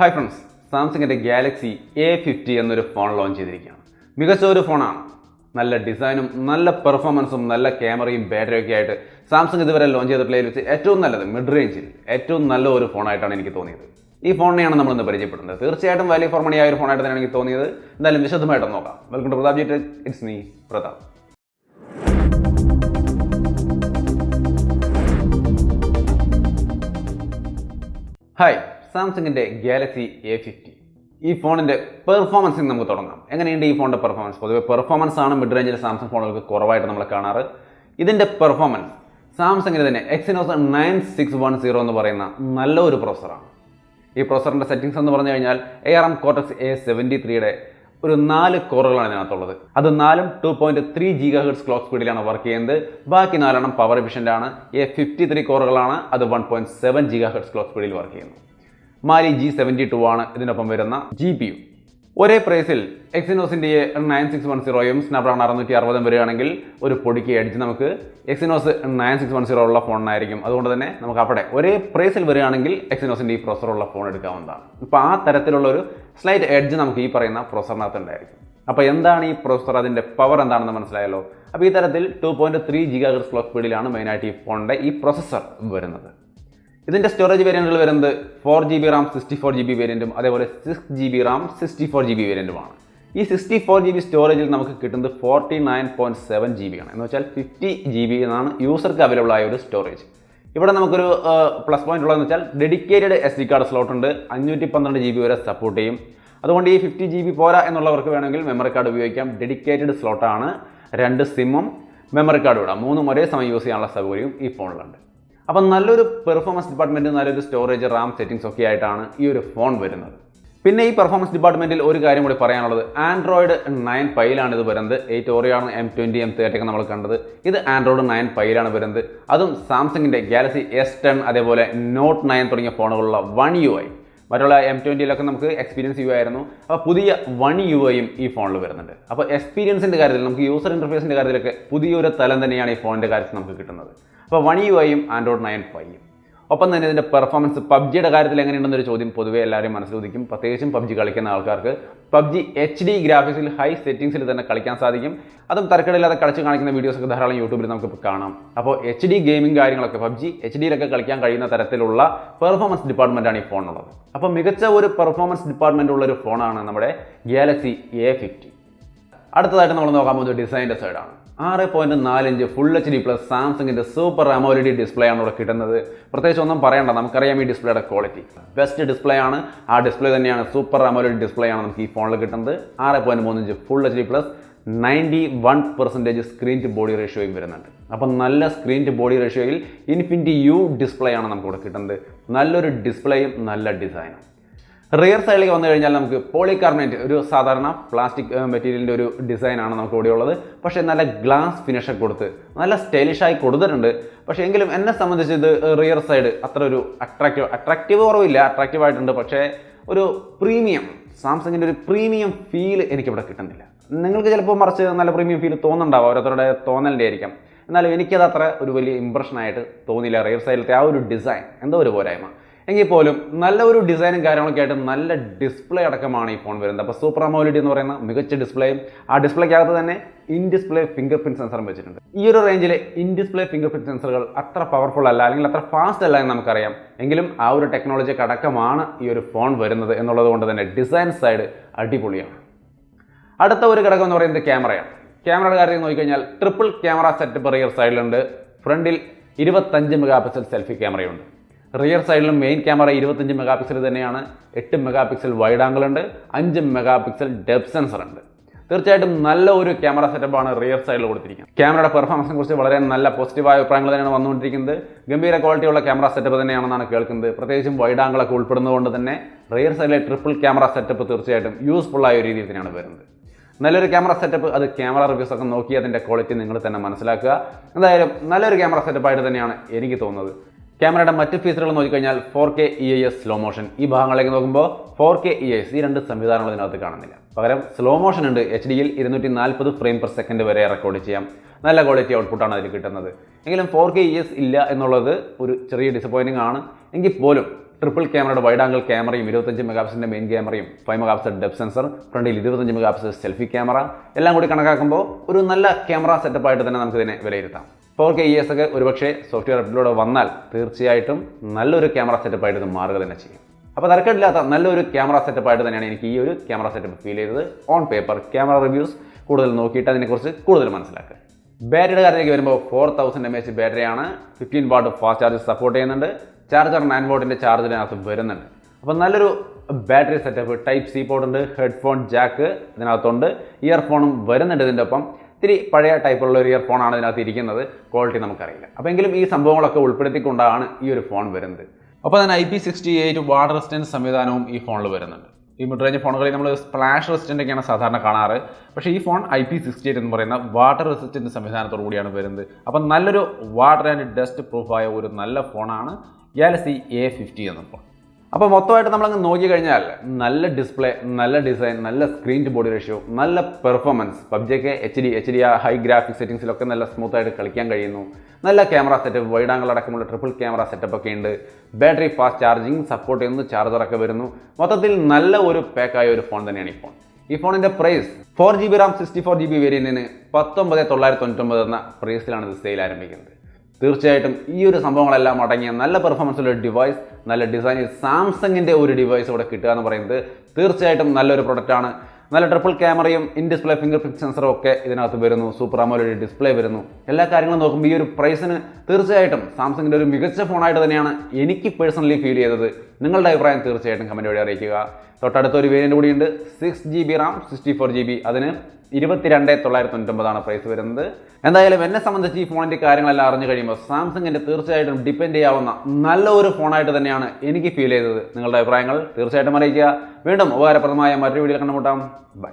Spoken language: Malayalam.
ഹായ് ഫ്രണ്ട്സ് സാംസങ്ങിന്റെ ഗാലക്സി എ ഫിഫ്റ്റി എന്നൊരു ഫോൺ ലോഞ്ച് ചെയ്തിരിക്കുകയാണ്. മികച്ച ഒരു ഫോണാണ് നല്ല ഡിസൈനും നല്ല പെർഫോമൻസും നല്ല ക്യാമറയും ബാറ്ററിയും ഒക്കെ ആയിട്ട് സാംസങ് ഇതുവരെ ലോഞ്ച് ചെയ്തിട്ടുള്ളതിൽ വെച്ച് ഏറ്റവും നല്ലത് മിഡ് റേഞ്ചിൽ ഏറ്റവും നല്ല ഒരു ഫോണായിട്ടാണ് എനിക്ക് തോന്നിയത്. ഈ ഫോണിനെയാണ് നമ്മൾ ഇന്ന് പരിചയപ്പെടുന്നത്. തീർച്ചയായിട്ടും വാല്യൂ ഫോർ മണിയായ ഒരു ഫോണായിട്ട് തന്നെയാണ് എനിക്ക് തോന്നിയത്. എന്തായാലും വിശദമായിട്ട് നോക്കാം. Welcome to Pratap ji it's me Pratap hi സാംസങ്ങിന്റെ ഗാലക്സി എ ഫിഫ്റ്റി ഈ ഫോണിന്റെ പെർഫോമൻസിൽ നമുക്ക് തുടങ്ങാം. എങ്ങനെയുണ്ട് ഈ ഫോണിന്റെ പെർഫോമൻസ് പൊതുവെ പെർഫോമൻസ് ആണ് മിഡ് റേഞ്ചിൽ സാംസങ് ഫോണുകൾക്ക് കുറവായിട്ട് നമ്മൾ കാണാറ്. ഇതിന്റെ പെർഫോമൻസ് സാംസങ്ങിന് തന്നെ Exynos nine six one zero എന്ന് പറയുന്ന നല്ല ഒരു പ്രൊസറാണ് ഈ പ്രൊസറിന്റെ സെറ്റിംഗ്സ് എന്ന് പറഞ്ഞു കഴിഞ്ഞാൽ A R M Cortex A seventy ത്രീയുടെ ഒരു നാല് കോറുകളാണ് ഇതിനകത്തുള്ളത്. അത് നാലും two point three G hertz clock സ്പീഡിലാണ് വർക്ക് ചെയ്യുന്നത്. ബാക്കി നാലെണ്ണം പവർ എഫിഷ്യന്റ് ആണ്. എ ഫിഫ്റ്റി ത്രീ കോറുകളാണ് അത് one point seven G hertz clock സ്പീഡിൽ വർക്ക് ചെയ്യുന്നു മാലി ജി സെവന്റി ടു ആണ് ഇതിനൊപ്പം വരുന്ന ജി പി യു ഒരേ പ്രൈസിൽ എക്സിനോസിന്റെ നയൻ സിക്സ് വൺ സീറോയും സ്നാപ്ഡ്രാഗൺ അറുന്നൂറ്റി അറുപതും വരികയാണെങ്കിൽ ഒരു പൊടിക്ക് അടിച്ച് നമുക്ക് Exynos nine six one zero ഉള്ള ഫോണിനായിരിക്കും അതുകൊണ്ട് തന്നെ നമുക്ക് അവിടെ ഒരേ പ്രൈസിൽ വരികയാണെങ്കിൽ എക്സിനോസിന്റെ ഈ പ്രൊസറുള്ള ഫോൺ എടുക്കാവുന്നതാണ്. ഇപ്പോൾ ആ തരത്തിലുള്ള ഒരു സ്ലൈറ്റ് എഡ്ജ് നമുക്ക് ഈ പറയുന്ന പ്രൊസറിനകത്ത് ഉണ്ടായിരിക്കും. അപ്പോൾ എന്താണ് ഈ പ്രൊസർ അതിന്റെ പവർ എന്താണെന്ന് മനസ്സിലായല്ലോ? അപ്പോൾ ഈ തരത്തിൽ two point three gigahertz clock സ്പീഡിലാണ് മെയിനായിട്ട് ഈ ഫോണിന്റെ ഈ പ്രൊസസ്സർ വരുന്നത്. ഇതിന്റെ സ്റ്റോറേജ് വേരിയന്റുകൾ വരുന്നത് four G B RAM sixty four G B വേരിയന്റും അതേപോലെ six G B RAM sixty four G B വേരിയന്റുമാണ് ഈ സിക്സ്റ്റി ഫോർ ജി ബി സ്റ്റോറേജിൽ നമുക്ക് കിട്ടുന്നത് forty nine point seven G B ആണ്. എന്ന് വെച്ചാൽ ഫിഫ്റ്റി ജി ബി എന്നാണ് യൂസർക്ക് അവൈലബിൾ ആയ ഒരു സ്റ്റോറേജ് ഇവിടെ നമുക്കൊരു പ്ലസ് പോയിന്റ് ഉള്ളതെന്ന് വെച്ചാൽ dedicated S D card slot ഉണ്ട്. അഞ്ഞൂറ്റി പന്ത്രണ്ട് ജി ബി വരെ സപ്പോർട്ട് ചെയ്യും. അതുകൊണ്ട് ഈ ഫിഫ്റ്റി ജി ബി പോരാ എന്നുള്ളവർക്ക് വേണമെങ്കിൽ മെമ്മറി കാർഡ് ഉപയോഗിക്കാം. ഡെഡിക്കേറ്റഡ് സ്ലോട്ടാണ് രണ്ട് സിമ്മും മെമ്മറി കാർഡ് വിടാം മൂന്നും ഒരേ സമയം യൂസ് ചെയ്യാനുള്ള സൗകര്യവും ഈ ഫോണിലുണ്ട് അപ്പം നല്ലൊരു പെർഫോമൻസ് ഡിപ്പാർട്ട്മെന്റ് നല്ലൊരു സ്റ്റോറേജ് റാം സെറ്റിംഗ്സ് ഒക്കെ ആയിട്ടാണ് ഈ ഒരു ഫോൺ വരുന്നത്. പിന്നെ ഈ പെർഫോമൻസ് ഡിപ്പാർട്ട്മെന്റിൽ ഒരു കാര്യം കൂടി പറയാനുള്ളത്. ആൻഡ്രോയിഡ് നയൻ ഫൈവിലാണ് ഇത് വരുന്നത്. എയ്റ്റ് ഓറിയാണ് എം ട്വന്റി എം തേർട്ടി ഒക്കെ നമ്മൾ കണ്ടത്. ഇത് ആൻഡ്രോയിഡ് നയൻ ഫൈവിലാണ് വരുന്നത്. അതും സാംസങ്ങിന്റെ ഗാലക്സി എസ് ടെൻ അതേപോലെ നോട്ട് നയൻ തുടങ്ങിയ ഫോണുകളുള്ള വൺ യു ഐ മറ്റുള്ള എം ട്വന്റിയിലൊക്കെ നമുക്ക് എക്സ്പീരിയൻസ് യു ആയിരുന്നു. അപ്പോൾ പുതിയ വൺ യു ഐയും ഈ ഫോണിൽ വരുന്നുണ്ട്. അപ്പോൾ എക്സ്പീരിയൻസിന്റെ കാര്യത്തിൽ നമുക്ക് യൂസർ ഇന്റർഫേസിന്റെ കാര്യത്തിലൊക്കെ പുതിയൊരു തലം തന്നെയാണ് ഈ ഫോണിന്റെ കാര്യത്തിൽ നമുക്ക് കിട്ടുന്നത്. അപ്പോൾ വൺ യു ഐയും ആൻഡ്രോയിഡ് നയൻ ഫൈയും ഒപ്പം തന്നെ ഇതിന്റെ പെർഫോമൻസ് പബ്ജിയുടെ കാര്യത്തിൽ എങ്ങനെയുണ്ടെന്നൊരു ചോദ്യം പൊതുവെ എല്ലാവരും മനസ്സിലുദിക്കും പ്രത്യേകിച്ചും പബ്ജി കളിക്കുന്ന ആൾക്കാർക്ക് പബ്ജി എച്ച് ഡി ഗ്രാഫിക്സിൽ ഹൈ സെറ്റിംഗ്സിൽ തന്നെ കളിക്കാൻ സാധിക്കും. അതും തരക്കടയില്ലാതെ കളിച്ച് കാണിക്കുന്ന വീഡിയോസൊക്കെ ധാരാളം യൂട്യൂബിൽ നമുക്ക് കാണാം. അപ്പോൾ എച്ച് ഡി ഗെയിമിംഗ് കാര്യങ്ങളൊക്കെ പബ്ജി എച്ച് ഡിയിലൊക്കെ കളിക്കാൻ കഴിയുന്ന തരത്തിലുള്ള പെർഫോമൻസ് ഡിപ്പാർട്ട്മെന്റാണ് ഈ ഫോണുള്ളത് അപ്പോൾ മികച്ച ഒരു പെർഫോമൻസ് ഡിപ്പാർട്ട്മെന്റ് ഉള്ളൊരു ഫോണാണ് നമ്മുടെ ഗാലക്സി എ ഫിഫ്റ്റി അടുത്തതായിട്ട് നമ്മൾ നോക്കാൻ പോകുന്നത് ഡിസൈന്റെ സൈഡാണ് ആറ് പോയിന്റ് നാല് inch full H D plus സാംസങ്ങിന്റെ സൂപ്പർ അമോലിഡി ഡിസ്പ്ലേ ആണ് ഇവിടെ കിട്ടുന്നത്. പ്രത്യേകിച്ച് ഒന്നും പറയണ്ട നമുക്കറിയാം ഈ ഡിസ്പ്ലേയുടെ ക്വാളിറ്റി ബെസ്റ്റ് ഡിസ്പ്ലേ ആണ്. ആ ഡിസ്പ്ലേ തന്നെയാണ് സൂപ്പർ അമോലിഡി ഡിസ്പ്ലേ ആണ് നമുക്ക് ഈ ഫോണിൽ കിട്ടുന്നത്. ആറ് പോയിന്റ് മൂന്ന് inch full H D plus ninety one percentage screen to body റേഷ്യോയും വരുന്നുണ്ട്. അപ്പം നല്ല സ്ക്രീൻ ടു ബോഡി റേഷ്യോയിൽ ഇൻഫിനിറ്റി യു ഡിസ്പ്ലേ ആണ് നമുക്കിവിടെ കിട്ടുന്നത്. നല്ലൊരു ഡിസ്പ്ലേയും നല്ല ഡിസൈനും റിയർ സൈഡിലേക്ക് വന്നു കഴിഞ്ഞാൽ നമുക്ക് പോളികാർബണേറ്റ് ഒരു സാധാരണ പ്ലാസ്റ്റിക് മെറ്റീരിയലിന്റെ ഒരു ഡിസൈനാണ് നമുക്ക് ഇവിടെ ഉള്ളത്. പക്ഷേ നല്ല ഗ്ലാസ് ഫിനിഷ് കൊടുത്ത് നല്ല സ്റ്റൈലിഷായി കൊടുത്തിട്ടുണ്ട്. പക്ഷേ എങ്കിലും എന്നെ സംബന്ധിച്ച് ഇത് റിയർ സൈഡ് അത്ര ഒരു അട്രാക്റ്റീവ് അട്രാക്റ്റീവ് കുറവില്ല. അട്രാക്റ്റീവ് ആയിട്ടുണ്ട്. പക്ഷേ ഒരു പ്രീമിയം സാംസങ്ങിന്റെ ഒരു പ്രീമിയം ഫീൽ എനിക്കിവിടെ കിട്ടുന്നില്ല. നിങ്ങൾക്ക് ചിലപ്പോൾ മറിച്ച് നല്ല പ്രീമിയം ഫീൽ തോന്നുന്നുണ്ടാവും. ഓരോരുത്തരുടെ തോന്നലിന്റെ ആയിരിക്കാം. എന്നാലും എനിക്കത് അത്ര ഒരു വലിയ ഇമ്പ്രഷനായിട്ട് തോന്നിയില്ല റിയർ സൈഡിലത്തെ ആ ഒരു ഡിസൈൻ എന്തോ ഒരു പോരായ്മ. എങ്കിൽ പോലും നല്ല ഒരു ഡിസൈനും കാര്യങ്ങളൊക്കെ ആയിട്ട് നല്ല ഡിസ്പ്ലേ അടക്കമാണ് ഈ ഫോൺ വരുന്നത്. അപ്പോൾ സൂപ്പർ അമോലിറ്റി എന്ന് പറയുന്ന മികച്ച ഡിസ്പ്ലേയും ആ ഡിസ്പ്ലേക്കകത്ത് തന്നെ ഇൻ ഡിസ്പ്ലേ ഫിംഗർ പ്രിന്റ് സെൻസറും വെച്ചിട്ടുണ്ട്. ഈ ഒരു റേഞ്ചിലെ ഇൻ ഡിസ്പ്ലേ ഫിംഗർ പ്രിന്റ് സെൻസറുകൾ അത്ര പവർഫുൾ അല്ല അല്ലെങ്കിൽ അത്ര ഫാസ്റ്റ് അല്ല എന്ന് നമുക്കറിയാം. എങ്കിലും ആ ഒരു ടെക്നോളജി അടക്കമാണ് ഈ ഒരു ഫോൺ വരുന്നത് എന്നുള്ളത് കൊണ്ട് തന്നെ ഡിസൈൻ സൈഡ് അടിപൊളിയാണ്. അടുത്ത ഒരു ഘടകം എന്ന് പറയുന്നത് ക്യാമറയാണ് ക്യാമറയുടെ കാര്യത്തിൽ നോക്കിക്കഴിഞ്ഞാൽ ട്രിപ്പിൾ ക്യാമറ സെറ്റപ്പ് റിയർ സൈഡിലുണ്ട് ഫ്രണ്ടിൽ ഇരുപത്തഞ്ച് മെഗാ പിക്സൽ സെൽഫി ക്യാമറയുണ്ട് റിയർ സൈഡിലും മെയിൻ ക്യാമറ ഇരുപത്തഞ്ച് മെഗാ പിക്സൽ തന്നെയാണ്. എട്ട് മെഗാ പിക്സൽ വൈഡ് ആംഗിൾ ഉണ്ട്. അഞ്ച് മെഗാ പിക്സൽ ഡെപ് സെൻസർ ഉണ്ട്. തീർച്ചയായിട്ടും നല്ല ഒരു ക്യാമറ സെറ്റപ്പാണ് റിയർ സൈഡിൽ കൊടുത്തിരിക്കുന്നത്. ക്യാമറയുടെ പെർഫോമൻസിനെ കുറിച്ച് വളരെ നല്ല പോസിറ്റീവായ അഭിപ്രായങ്ങൾ തന്നെയാണ് വന്നുകൊണ്ടിരിക്കുന്നത്. ഗംഭീര ക്വാളിറ്റിയുള്ള ക്യാമറ സെറ്റപ്പ് തന്നെയാണെന്നാണ് കേൾക്കുന്നത്. പ്രത്യേകിച്ചും വൈഡ് ആംഗിളൊക്കെ ഉൾപ്പെടുന്നതുകൊണ്ട് തന്നെ റിയർ സൈഡിലെ ട്രിപ്പിൾ ക്യാമറ സെറ്റപ്പ് തീർച്ചയായിട്ടും യൂസ്ഫുൾ ആയ ഒരു രീതിയിൽ തന്നെയാണ് വരുന്നത്. നല്ലൊരു ക്യാമറ സെറ്റപ്പ് അത് ക്യാമറ റിവ്യൂസ് ഒക്കെ നോക്കി അതിന്റെ ക്വാളിറ്റി നിങ്ങൾ തന്നെ മനസ്സിലാക്കുക. എന്തായാലും നല്ലൊരു ക്യാമറ സെറ്റപ്പായിട്ട് തന്നെയാണ് എനിക്ക് തോന്നുന്നത്. ക്യാമറയുടെ മറ്റ് ഫീച്ചറുകൾ നോക്കിക്കഴിഞ്ഞാൽ four K E I S slow motion ഈ ഭാഗങ്ങളിലേക്ക് നോക്കുമ്പോൾ ഫോർ കെ ഇ എസ് ഈ രണ്ട് സംവിധാനങ്ങൾ ഇതിനകത്ത് കാണുന്നില്ല. പകരം സ്ലോ മോഷൻ ഉണ്ട്. എച്ച് ഡിയിൽ ഇരുന്നൂറ്റി നാൽപ്പത് ഫ്രെയിം പെർ സെക്കൻഡ് വരെ റെക്കോർഡ് ചെയ്യാം. നല്ല ക്വാളിറ്റി ഔട്ട്പുട്ടാണ് അതിൽ കിട്ടുന്നത്. എങ്കിലും ഫോർ കെ ഇ എസ് ഇല്ല എന്നുള്ളത് ഒരു ചെറിയ ഡിസപ്പോയിന്റിംഗ് ആണ്. എങ്കിൽ പോലും ട്രിപ്പിൾ ക്യാമറയുടെ വൈഡ് ആംഗിൾ ക്യാമറയും ഇരുപത്തഞ്ച് മെഗാപിക്സലിന്റെ മെയിൻ ക്യാമറയും ഫൈവ് മെഗാപിക്സൽ ഡെപ് സെൻസർ ഫ്രണ്ടിൽ ഇരുപത്തഞ്ച് മെഗാപിക്സൽ സെൽഫി ക്യാമറ എല്ലാം കൂടി കണക്കാക്കുമ്പോൾ ഒരു നല്ല ക്യാമറ സെറ്റപ്പായിട്ട് തന്നെ നമുക്കിതിനെ വിലയിരുത്താം. ഫോർ കെ ഇ എസ് ഒക്കെ ഒരുപക്ഷെ സോഫ്റ്റ്വെയർ അപ്ഡേറ്റിലൂടെ വന്നാൽ തീർച്ചയായിട്ടും നല്ലൊരു ക്യാമറ സെറ്റപ്പായിട്ട് ഇത് മാറുക തന്നെ ചെയ്യും. അപ്പോൾ തരക്കേടില്ലാത്ത നല്ലൊരു ക്യാമറ സെറ്റപ്പ് ആയിട്ട് തന്നെയാണ് എനിക്ക് ഈ ഒരു ക്യാമറ സെറ്റപ്പ് ഫീൽ ചെയ്തത്. ഓൺ പേപ്പർ ക്യാമറ റിവ്യൂസ് കൂടുതൽ നോക്കിയിട്ട് അതിനെക്കുറിച്ച് കൂടുതൽ മനസ്സിലാക്കുക. ബാറ്ററിയുടെ കാര്യത്തിലേക്ക് വരുമ്പോൾ ഫോർ തൗസൻഡ് എം എച്ച് ബാറ്ററിയാണ് fifteen watt fast charge support ചെയ്യുന്നുണ്ട്. ചാർജർ നയൻ വോട്ടിന്റെ ചാർജിനകത്ത് വരുന്നുണ്ട്. അപ്പോൾ നല്ലൊരു battery setup type C port ഉണ്ട് ഹെഡ്ഫോൺ ജാക്ക് ഇതിനകത്തുണ്ട് ഇയർഫോണും വരുന്നുണ്ട് ഇതിന്റെ ഒപ്പം. ഇത്തിരി പഴയ ടൈപ്പുള്ള ഒരു ഇയർഫോണാണ് ഇതിനകത്ത് ഇരിക്കുന്നത്. ക്വാളിറ്റി നമുക്കറിയില്ല. അപ്പോൾ എങ്കിലും ഈ സംഭവങ്ങളൊക്കെ ഉൾപ്പെടുത്തിക്കൊണ്ടാണ് ഈ ഒരു ഫോൺ വരുന്നത്. അപ്പോൾ തന്നെ I P sixty eight water resistance സംവിധാനവും ഈ ഫോണിൽ വരുന്നുണ്ട്. ഈ മിഡ് റേഞ്ച് ഫോണുകളിൽ നമ്മൾ സ്പ്ലാഷ് റെസിസ്റ്റന്റ് ഒക്കെയാണ് സാധാരണ കാണാറ്. പക്ഷേ ഈ phone I P sixty eight എന്ന് പറയുന്ന വാട്ടർ റെസിസ്റ്റന്റ് സംവിധാനത്തോടു കൂടിയാണ് വരുന്നത്. അപ്പം നല്ലൊരു വാട്ടർ ആൻഡ് ഡസ്റ്റ് പ്രൂഫായ ഒരു നല്ല ഫോണാണ് ഗാലക്സി എ ഫിഫ്റ്റി എന്ന ഫോൺ അപ്പോൾ മൊത്തമായിട്ട് നമ്മൾ നമ്മളങ്ങ് നോക്കി കഴിഞ്ഞാൽ നല്ല ഡിസ്പ്ലേ നല്ല ഡിസൈൻ നല്ല സ്ക്രീൻ ടു ബോഡി റേഷ്യോ നല്ല പെർഫോമൻസ് പബ്ജിയൊക്കെ എച്ച് ഡി എച്ച് ഡി ആ ഹൈ ഗ്രാഫിക് സെറ്റിംഗ്സിലൊക്കെ നല്ല സ്മൂത്ത് ആയിട്ട് കളിക്കാൻ കഴിയുന്നു. നല്ല ക്യാമറ സെറ്റപ്പ് വൈഡ് ആംഗിൾ അടക്കമുള്ള ട്രിപ്പിൾ ക്യാമറ സെറ്റപ്പ് ഒക്കെ ഉണ്ട്. ബാറ്ററി ഫാസ്റ്റ് ചാർജിങ് സപ്പോർട്ട് ചെയ്യുന്നു ചാർജറൊക്കെ വരുന്നു. മൊത്തത്തിൽ നല്ല ഒരു പാക്കായ ഒരു ഫോൺ തന്നെയാണ് ഈ ഫോൺ ഈ ഫോണിന്റെ price four G B RAM sixty four G B വേരിയന്റിന് പത്തൊമ്പത് തൊള്ളായിരത്തി തൊണ്ണൂറ്റൊമ്പത് എന്ന പ്രൈസിലാണ് ഇത് സെയിൽ ആരംഭിക്കുന്നത്. തീർച്ചയായിട്ടും ഈ ഒരു സംഭവങ്ങളെല്ലാം അടങ്ങിയ നല്ല പെർഫോമൻസ് ഉള്ള ഡിവൈസ് നല്ല ഡിസൈനിൽ സാംസങ്ങിന്റെ ഒരു ഡിവൈസ് ഇവിടെ കിട്ടുക എന്ന് പറയുന്നത് തീർച്ചയായിട്ടും നല്ലൊരു പ്രൊഡക്റ്റാണ് നല്ല ട്രിപ്പിൾ ക്യാമറയും ഇൻ ഡിസ്പ്ലേ ഫിംഗർ പ്രിന്റ് സെൻസറും ഒക്കെ ഇതിനകത്ത് വരുന്നു. സൂപ്പർ അമോലൊരു ഡിസ്പ്ലേ വരുന്നു. എല്ലാ കാര്യങ്ങളും നോക്കുമ്പോൾ ഈ ഒരു പ്രൈസിന് തീർച്ചയായിട്ടും സാംസങ്ങിന്റെ ഒരു മികച്ച ഫോണായിട്ട് തന്നെയാണ് എനിക്ക് പേഴ്സണലി ഫീൽ ചെയ്തത്. നിങ്ങളുടെ അഭിപ്രായം തീർച്ചയായിട്ടും കമന്റ് വഴി അറിയിക്കുക. തൊട്ടടുത്ത ഒരു വേരിയന്റ് കൂടിയുണ്ട്. Six G B RAM sixty four G B അതിന് ഇരുപത്തിരണ്ട് തൊള്ളായിരത്തി തൊണ്ണൂറ്റൊമ്പതാണ് പ്രൈസ് വരുന്നത്. എന്തായാലും എന്നെ സംബന്ധിച്ച് ഈ ഫോണിന്റെ കാര്യങ്ങളെല്ലാം അറിഞ്ഞു കഴിയുമ്പോൾ സാംസങ്ങിന്റെ തീർച്ചയായിട്ടും ഡിപ്പെൻഡ് ചെയ്യാവുന്ന നല്ല ഒരു ഫോണായിട്ട് തന്നെയാണ് എനിക്ക് ഫീൽ ചെയ്തത്. നിങ്ങളുടെ അഭിപ്രായങ്ങൾ തീർച്ചയായിട്ടും അറിയിക്കുക. വീണ്ടും ഉപകാരപ്രദമായ മറ്റൊരു വീഡിയോ കണ്ടുമുട്ടാം. ബൈ